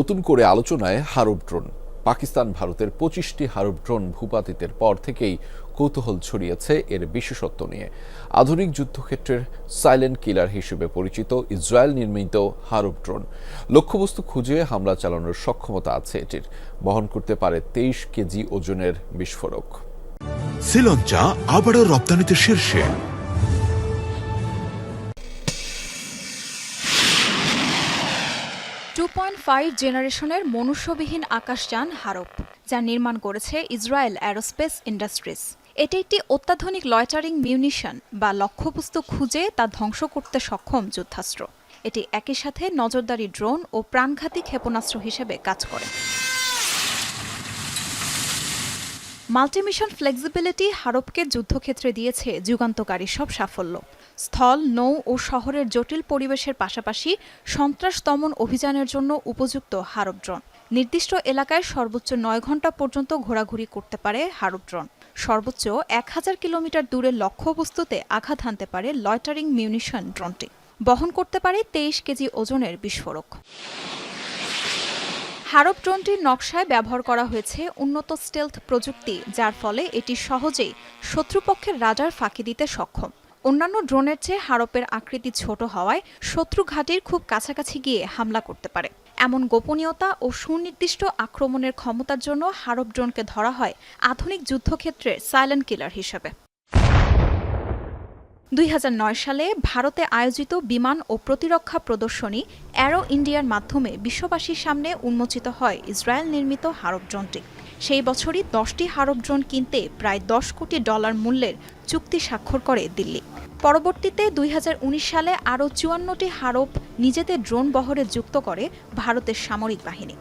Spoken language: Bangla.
নতুন করে আলোচনায় হারব ড্রোন। পাকিস্তান ভারতের পঁচিশটি হারব ড্রোন ভূপাতিতের পর থেকেই কৌতূহল ছড়িয়েছে এর বিশেষত্ব নিয়ে। আধুনিক যুদ্ধক্ষেত্রের সাইলেন্ট কিলার হিসেবে পরিচিত ইসরায়েল নির্মিত হারব ড্রোন। লক্ষ্যবস্তু খুঁজে হামলা চালানোর সক্ষমতা আছে এটির। বহন করতে পারে তেইশ কেজি ওজনের বিস্ফোরক। শ্রীলঞ্চা আবারও রপ্তানিতে শীর্ষে। টু পয়েন্ট ফাইভ জেনারেশনের মনুষ্যবিহীন আকাশযান হারপ, যা নির্মাণ করেছে ইসরায়েল অ্যারোস্পেস ইন্ডাস্ট্রিজ। এটি একটি অত্যাধুনিক লয়টারিং মিউনিশন বা লক্ষ্যবস্তু খুঁজে তা ধ্বংস করতে সক্ষম যুদ্ধাস্ত্র। এটি একই সাথে নজরদারি ড্রোন ও প্রাণঘাতী ক্ষেপণাস্ত্র হিসেবে কাজ করে। মাল্টিমিশন ফ্লেক্সিবিলিটি হারপকে যুদ্ধক্ষেত্রে দিয়েছে যুগান্তকারী সব সাফল্য। স্থল, নৌ ও শহরের জটিল পরিবেশের পাশাপাশি সন্ত্রাস দমন অভিযানের জন্য উপযুক্ত হারপ ড্রোন। নির্দিষ্ট এলাকায় সর্বোচ্চ নয় ঘণ্টা পর্যন্ত ঘোরাঘুরি করতে পারে হারপ ড্রোন। সর্বোচ্চ এক হাজার কিলোমিটার দূরের লক্ষ্যবস্তুতে আঘাত হানতে পারে লয়টারিং মিউনিশন ড্রোনটি। বহন করতে পারে তেইশ কেজি ওজনের বিস্ফোরক। হারপ ড্রোনটির নকশায় ব্যবহার করা হয়েছে উন্নত স্টেলথ প্রযুক্তি, যার ফলে এটি সহজেই শত্রুপক্ষের রাডার ফাঁকি দিতে সক্ষম। অন্যান্য ড্রোনের চেয়ে হারপের আকৃতি ছোট হওয়ায় শত্রু ঘাটির খুব কাছাকাছি গিয়ে হামলা করতে পারে। এমন গোপনীয়তা ও সুনির্দিষ্ট আক্রমণের ক্ষমতার জন্য হারপ ড্রোনকে ধরা হয় আধুনিক যুদ্ধক্ষেত্রের সাইলেন্ট কিলার হিসেবে। দুই হাজার নয় সালে ভারতে আয়োজিত বিমান ও প্রতিরক্ষা প্রদর্শনী অ্যারো ইন্ডিয়ার মাধ্যমে বিশ্ববাসীর সামনে উন্মোচিত হয় ইসরায়েল নির্মিত হারব ড্রোনটি। সেই বছরই দশটি হারব ড্রোন কিনতে প্রায় দশ কোটি ডলার মূল্যের চুক্তি স্বাক্ষর করে দিল্লি। পরবর্তীতে দুই হাজার উনিশ সালে আরও চুয়ান্নটি হারব নিজেদের ড্রোন বহরে যুক্ত করে ভারতের সামরিক বাহিনী।